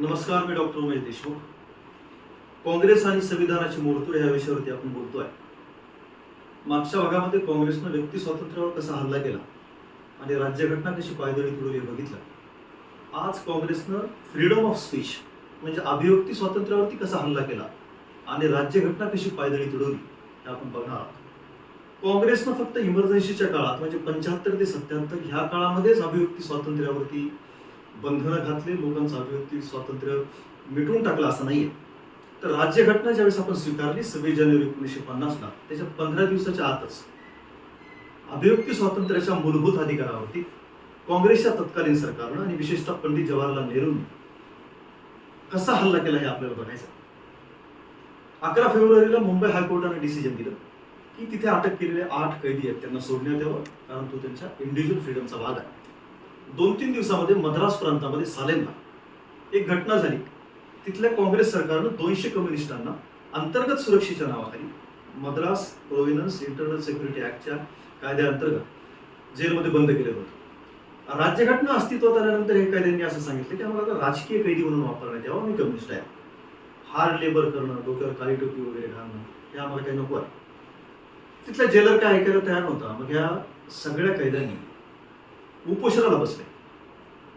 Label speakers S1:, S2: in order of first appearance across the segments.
S1: नमस्कार मी डॉक्टर उमेश देशमुख. काँग्रेस आणि संविधानाची मोडतोड या विषयावरती आपण बोलतोय. मागच्या भागामध्ये काँग्रेसनं व्यक्ती स्वातंत्र्यावर कसा हल्ला केला आणि राज्यघटना कशी पायदळी तुडवली हे बघितलं. आज काँग्रेसनं फ्रीडम ऑफ स्पीच म्हणजे अभिव्यक्ती स्वातंत्र्यावरती कसा हल्ला केला आणि राज्यघटना कशी पायदळी तुडवली हे आपण बघणार आहोत. काँग्रेसनं फक्त इमर्जन्सीच्या काळात म्हणजे पंच्याहत्तर ते सत्याहत्तर ह्या काळामध्येच अभिव्यक्ती स्वातंत्र्यावरती बंधनं घातले लोकांचं अभिव्यक्ती स्वातंत्र्य मिटवून टाकलं असं नाहीये. तर राज्यघटना ज्यावेळेस आपण स्वीकारली सव्वीस जानेवारी एकोणीसशे पन्नासला त्याच्या पंधरा दिवसाच्या आतच अभिव्यक्ती स्वातंत्र्याच्या मूलभूत अधिकारावरती काँग्रेसच्या तत्कालीन सरकारनं आणि विशेषतः पंडित जवाहरलाल नेहरूंनी कसा हल्ला केला हे आपल्याला बघायचं अकरा फेब्रुवारीला मुंबई हायकोर्टाने डिसिजन दिलं की तिथे अटक केलेले आठ कैदी आहेत त्यांना सोडण्यात यावं कारण तो त्यांच्या इंडिव्हिज्युअल फ्रीडमचा भाग आहे. दोन तीन दिवसामध्ये मद्रास प्रांतामध्ये सालेमला एक घटना झाली. तिथल्या काँग्रेस सरकारनं दोनशे कम्युनिस्टांना अंतर्गत सुरक्षेच्या नावाखाली मद्रास प्रोव्हिनन्स इंटरनल सिक्युरिटी ऍक्टच्या कायद्याअंतर्गत जेलमध्ये बंद केलं होतं. राज्यघटना अस्तित्वात आल्यानंतर हे कायद्यांनी असं सांगितलं की आम्हाला आता राजकीय कैदी म्हणून वापरण्यात यावं मी कम्युनिस्ट आहे. हार्ड लेबर करणं डोक्यावर काळी टोपी वगैरे घालणं हे आम्हाला काही नको आहे. तिथला जेलर काय ऐकायला तयार नव्हता. मग ह्या सगळ्या कैद्यांनी उपोषणाला बसले.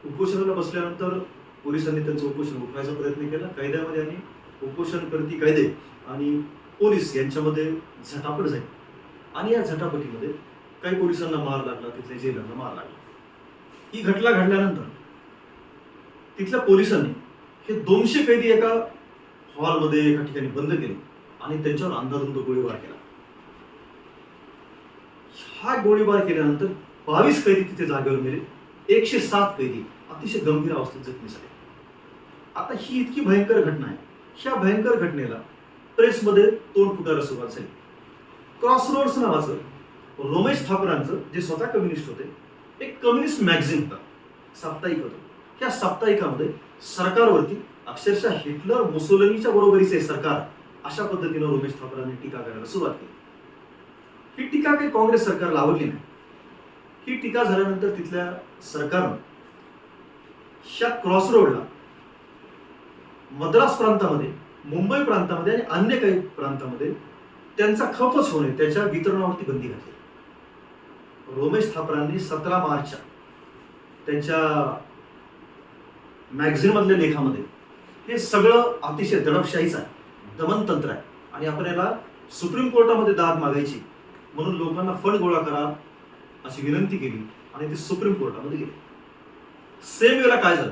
S1: उपोषणाला बसल्यानंतर पोलिसांनी त्यांचं उपोषण उठवायचा प्रयत्न केला. कायद्यामध्ये आणि उपोषण करती कायदे आणि पोलीस यांच्यामध्ये झटापट झाली. आणि या झटापटीमध्ये काही पोलिसांना मार लागला तिथल्या जेलांना मार लागला. ही घटना घडल्यानंतर तिथल्या पोलिसांनी हे दोनशे कैदी एका हॉलमध्ये एका ठिकाणी बंद केले आणि त्यांच्यावर अंधाधुंद गोळीबार केला. हा गोळीबार केल्यानंतर बावीस कैदी तिथे जागेवर मेले एकशे सात कैदी अतिशय गंभीर अवस्थेत जखमी झाले. आता ही इतकी भयंकर घटना आहे. ह्या भयंकर घटनेला प्रेसमध्ये तोंड फुटायला सुरुवात झाली. क्रॉस रोड्स नावाचं रोमेश ठाकरांचं जे स्वतः कम्युनिस्ट होते एक कम्युनिस्ट मॅगझिन होता. साप्ताहिक होतं. त्या साप्ताहिकामध्ये सरकारवरती अक्षरशः हिटलर मुसोलनीच्या बरोबरीचे सरकार अशा पद्धतीनं रोमेश ठाकरांनी टीका करायला सुरुवात केली. ही टीका काही काँग्रेस सरकारला आवडली नाही. ही टीका झाल्यानंतर तिथल्या सरकारनं ह्या क्रॉस रोडला मद्रास प्रांतामध्ये मुंबई प्रांतामध्ये आणि अन्य काही प्रांतामध्ये त्यांचा खपच होणे त्याच्या वितरणावरती बंदी घातली. रोमेश थापरांनी सतरा मार्चच्या त्यांच्या मॅगझिन मधल्या लेखामध्ये हे सगळं अतिशय दडपशाहीच आहे दमनतंत्र आहे. आणि आपण याला सुप्रीम कोर्टामध्ये दाद मागायची म्हणून लोकांना फंड गोळा करा अशी विनंती केली आणि ते सुप्रीम कोर्टामध्ये गेले. सेम वेळेला काय झालं?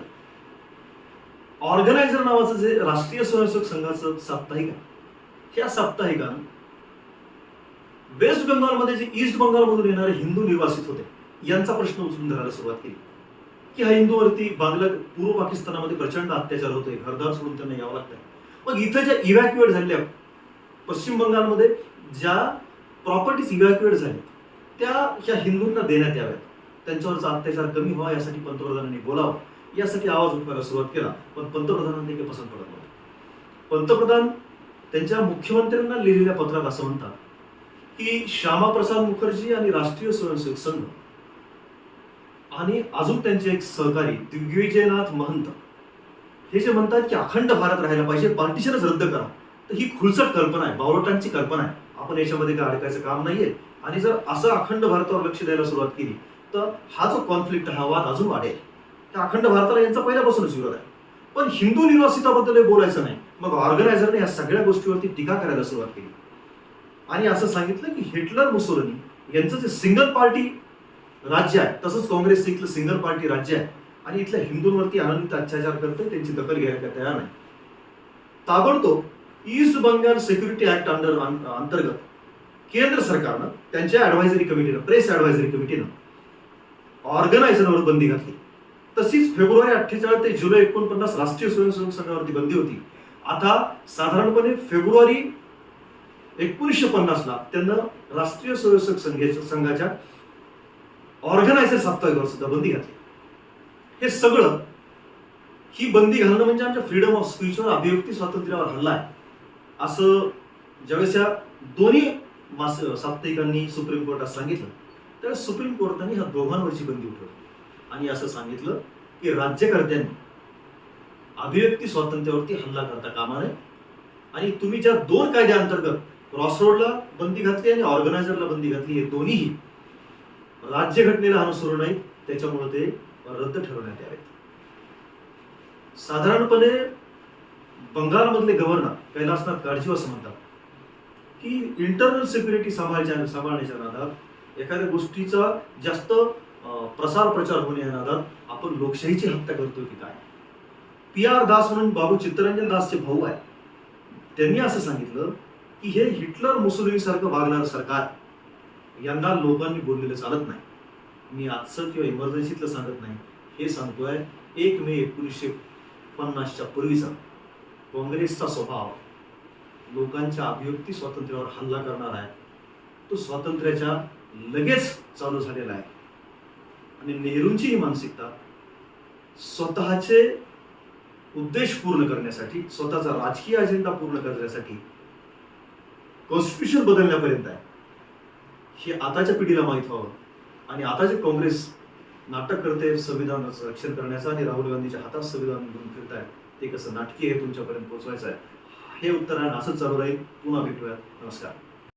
S1: ऑर्गनायझर नावाचं जे राष्ट्रीय स्वयंसेवक संघाचं साप्ताहिक आहे त्या साप्ताहिकानं वेस्ट बंगालमध्ये जे ईस्ट बंगालमधून येणारे हिंदू निर्वासित होते यांचा प्रश्न उचलून धरायला सुरुवात केली. की हा हिंदूवरती बांगला पूर्व पाकिस्तानामध्ये प्रचंड अत्याचार होतोय घरदार सोडून त्यांना यावं लागतंय. मग इथं ज्या इव्हॅक्युएट झाल्या पश्चिम बंगालमध्ये ज्या प्रॉपर्टीज इव्हॅक्युएट झाल्या त्या ह्या हिंदूंना देण्यात याव्यात. त्यांच्यावरचा अत्याचार कमी व्हावा यासाठी पंतप्रधानांनी बोलावं. यासाठी आवाज उठवायला सुरुवात केला पण पंतप्रधानांनी काही पसंत पडत नव्हतं. पंतप्रधान त्यांच्या मुख्यमंत्र्यांना लिहिलेल्या पत्रात असं म्हणतात की श्यामाप्रसाद मुखर्जी आणि राष्ट्रीय स्वयंसेवक संघ आणि अजून त्यांचे एक सहकारी दिग्विजयनाथ महंत हे जे म्हणतात की अखंड भारत राहायला पाहिजे पार्टीशनच रद्द करा. तर ही खुलसट कल्पना आहे बावरटांची कल्पना आहे. आपण याच्यामध्ये काय अडकायचं काम नाहीये. आणि जर असं अखंड भारतावर लक्ष द्यायला सुरुवात केली तर हा जो कॉन्फ्लिक्ट हा वाद अजून वाढेल. त्या अखंड भारताला यांचा पहिल्यापासूनच विरोध आहे. पण हिंदू निर्वासिताबद्दल हे बोलायचं नाही. मग ऑर्गनायझरने या सगळ्या गोष्टीवरती टीका करायला सुरुवात केली. आणि असं सांगितलं की हिटलर मुसोलनी यांचं जे सिंगल पार्टी राज्य आहे तसंच काँग्रेस इथलं सिंगल पार्टी राज्य आहे आणि इथल्या हिंदूंवरती अनंत अत्याचार करते त्यांची दखल घ्यायला काय तयार नाही. ताबडतोब east Bengal security act under अंतर्गत केंद्र सरकारनं त्यांच्या ऍडवायझरी कमिटीनं प्रेस ऍडवायझरी कमिटीनं ऑर्गनायझरवर बंदी घातली. तशीच फेब्रुवारी अठ्ठेचाळीस ते जुलै एकोणपन्नास राष्ट्रीय स्वयंसेवक संघावरती बंदी होती. आता साधारणपणे फेब्रुवारी एकोणीसशे पन्नासला त्यांना राष्ट्रीय स्वयंसेवक संघाच्या संघाच्या ऑर्गनायझर साप्ताहिकावर सुद्धा बंदी घातली. हे सगळं ही बंदी घालणं म्हणजे आमच्या फ्रीडम ऑफ स्पीचवर अभिव्यक्ती स्वातंत्र्यावर हल्ला आहे. असं ज्यावेळेस या दोन्ही मास साप्ताहिकांनी सुप्रीम कोर्टात सांगितलं. त्यावेळेस सुप्रीम कोर्टाने ह्या दोघांवरची बंदी उठवली. आणि असं सांगितलं की राज्यकर्त्यांनी अभिव्यक्ती स्वातंत्र्यावरती हल्ला करता कामा नये. आणि तुम्ही ज्या दोन कायद्याअंतर्गत क्रॉसरोडला बंदी घातली आणि ऑर्गनायझरला बंदी घातली हे दोन्हीही राज्यघटनेला अनुसरून नाहीत त्याच्यामुळे ते रद्द ठरवण्यात यावेत. साधारणपणे बंगालमधले गव्हर्नर कैलासनाथ काळजी असं म्हणतात. की इंटरनल सिक्युरिटी सांभाळच्या सांभाळण्याच्या नादात एखाद्या गोष्टीचा जास्त प्रसार प्रचार होण्या नादात आपण लोकशाहीची हत्या करतो की काय? पी आर दास म्हणून बाबू चित्तरंजन दासचे भाऊ आहे त्यांनी असं सांगितलं की हे हिटलर मुसोलिनी सारखं वागणारं सरकार यांना लोकांनी बोललेलं चालत नाही. मी आजचं किंवा इमर्जन्सीतलं सांगत नाही. हे सांगतोय एक मे एकोणीसशे पन्नासच्या पूर्वीचा काँग्रेसचा स्वभाव. लोकांच्या अभिव्यक्ती स्वातंत्र्यावर हल्ला करणार आहे तो स्वातंत्र्याच्या लगेच चालू झालेला आहे. आणि नेहरूंची ही मानसिकता स्वतःचे उद्देश पूर्ण करण्यासाठी स्वतःचा राजकीय अजेंडा पूर्ण करण्यासाठी कॉन्स्टिट्यूशन बदलण्यापर्यंत आहे. हे आताच्या पिढीला माहीत व्हावं. आणि आता जे काँग्रेस नाटक करते संविधानाचं रक्षण करण्याचं आणि राहुल गांधीच्या हातात संविधान घेऊन फिरताय ते कसं नाटकी हे तुमच्यापर्यंत पोहोचवायचं आहे हे उत्तर आहे असंच चालू राहील. पुन्हा भेटूया नमस्कार.